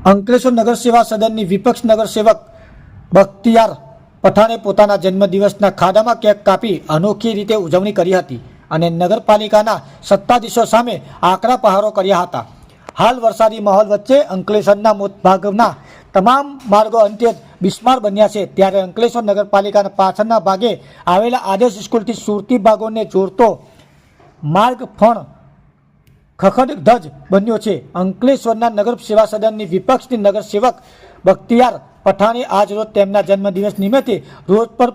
અંકલેશ્વર નગર સેવા સદનની વિપક્ષ નગરસેવક બખ્તિયાર પઠાણે પોતાના જન્મદિવસના ખાડામાં કેક કાપી અનોખી રીતે ઉજવણી કરી હતી અને નગરપાલિકાના સત્તાધીશો સામે આકરા પહારો કર્યા હતા. હાલ વરસાદી માહોલ વચ્ચે અંકલેશ્વરના મોટભાગના તમામ માર્ગો અંત્ય બિસ્માર બન્યા છે. ત્યારે અંકલેશ્વર નગરપાલિકાના પાછળના ભાગે આવેલા આદર્શ સ્કૂલથી સુરતી ભાગોને જોડતો માર્ગ ફણ ખખડ ધજ બન્યો છે. અંકલેશ્વરના નગર સેવા સદનની વિપક્ષની નગર સેવક બખ્તિયાર પઠાણે આજ રોજ તેમના જન્મદિવસ નિમિત્તે રોડ પર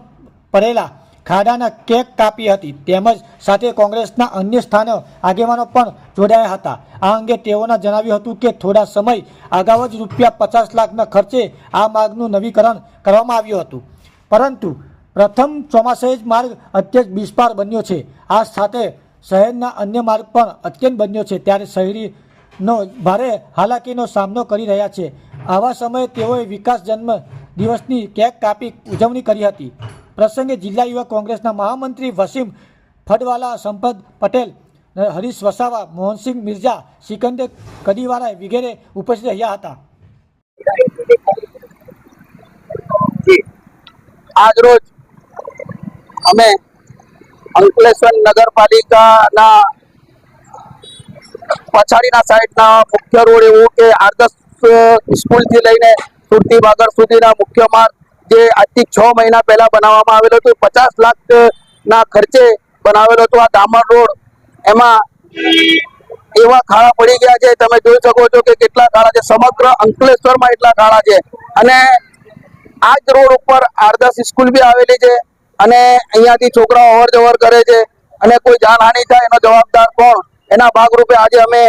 પડેલા ખાડાના કેક કાપી હતી. તેમજ સાથે કોંગ્રેસના અન્ય સ્થાનો આગેવાનો પણ જોડાયા હતા. આ અંગે તેઓના જણાવ્યું હતું કે થોડા સમય અગાઉ જ રૂપિયા પચાસ લાખના ખર્ચે આ માર્ગનું નવીકરણ કરવામાં આવ્યું હતું. પરંતુ પ્રથમ ચોમાસે જ માર્ગ અત્યંત બિસ્પાર બન્યો છે. આ સાથે શહેરના અન્ય માર્ગ પણ અત્યંત બન્યો છે. ત્યારે શહેરીનો ભારે હાલાકીનો સામનો કરી રહ્યા છે. આવા સમયે તેઓએ વિકાસ જન્મ દિવસની કેક કાપી ઉજવણી કરી હતી. પ્રસંગે જિલ્લા યુવા કોંગ્રેસના મહામંત્રી વસીમ ફડવાલા સંપત પટેલ, હરીશ વસાવા, મોહનસિંહ મિર્ઝા, સિકંદર કડીવાલા વગેરે ઉપસ્થિત રહ્યા હતા. આજરોજ અમે અંકલેશ્વર નગરપાલિકાના પછાડીના સાઈડના મુખ્ય રોડ એવું કે આદર્શ સ્કૂલથી લઈને સુરતી બાગર સુધીના મુખ્ય માર્ગ જે આજથી છ મહિના પહેલા બનાવવામાં આવેલો હતો પચાસ લાખ ના ખર્ચે બનાવેલો હતો આ ડામર રોડ. એમાં એવા ખાડા પડી ગયા છે, તમે જોઈ શકો છો કે કેટલા ખાડા છે, સમગ્ર અંકલેશ્વરમાં એટલા ખાડા છે. અને આ જ રોડ ઉપર આરદાસ સ્કૂલ બી આવેલી છે અને અહીંયાથી છોકરાઓ અવર જવર કરે છે અને કોઈ જાનહાનિ થાય એનો જવાબદાર કોણ? એના ભાગરૂપે આજે અમે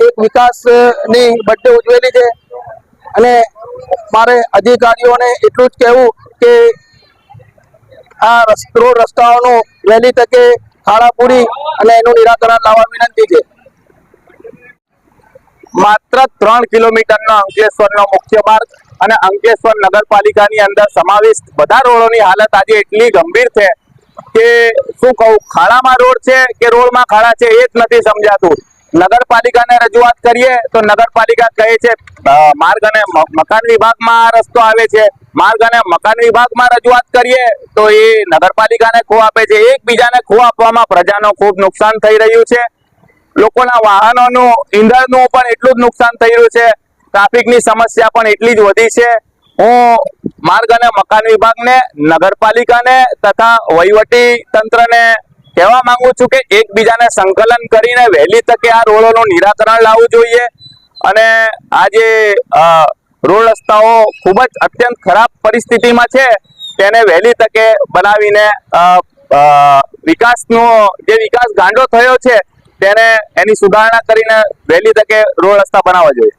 એક વિકાસની બર્થડે ઉજવેલી છે. અને મારે અધિકારીઓને એટલું જ કહેવું કે આ રોડ રસ્તાઓનું વહેલી તકે ખાડા પૂરી અને એનું નિરાકરણ લાવવા વિનંતી છે. માત્ર ત્રણ કિલોમીટરનો અંકલેશ્વરનો મુખ્ય માર્ગ અને અંકલેશ્વર નગરપાલિકાની અંદર સમાવિષ્ટ બધા રોડોની હાલત આજે એટલી ગંભીર છે કે શું કહું, ખાડામાં રોડ છે કે રોડમાં ખાડા છે એ જ નથી સમજાતું. નગરપાલિકાને રજૂઆત કરીએ તો નગરપાલિકા કહે છે માર્ગ અને મકાન વિભાગમાં આ રસ્તો આવે છે. માર્ગ અને મકાન વિભાગમાં રજૂઆત કરીએ તો એ નગરપાલિકાને ખો આપે છે. એકબીજાને ખો આપવામાં પ્રજાનો ખૂબ નુકસાન થઈ રહ્યું છે. લોકોના વાહનોનું, ઈંધણનું પણ એટલું જ નુકસાન થઈ રહ્યું છે. ટ્રાફિકની સમસ્યા પણ એટલી જ વધી છે. હું માર્ગ અને મકાન વિભાગને, નગરપાલિકાને તથા વહીવટી તંત્રને કહેવા માંગુ છું કે એકબીજાને સંકલન કરીને વહેલી તકે આ રોડોનું નિરાકરણ લાવવું જોઈએ. અને આજે રોડ રસ્તાઓ ખૂબ જ અત્યંત ખરાબ પરિસ્થિતિમાં છે, તેને વહેલી તકે બનાવીને વિકાસનો, જે વિકાસ ગાંડો થયો છે તેને એની સુધારણા કરીને વહેલી તકે રોડ રસ્તા બનાવવા જોઈએ.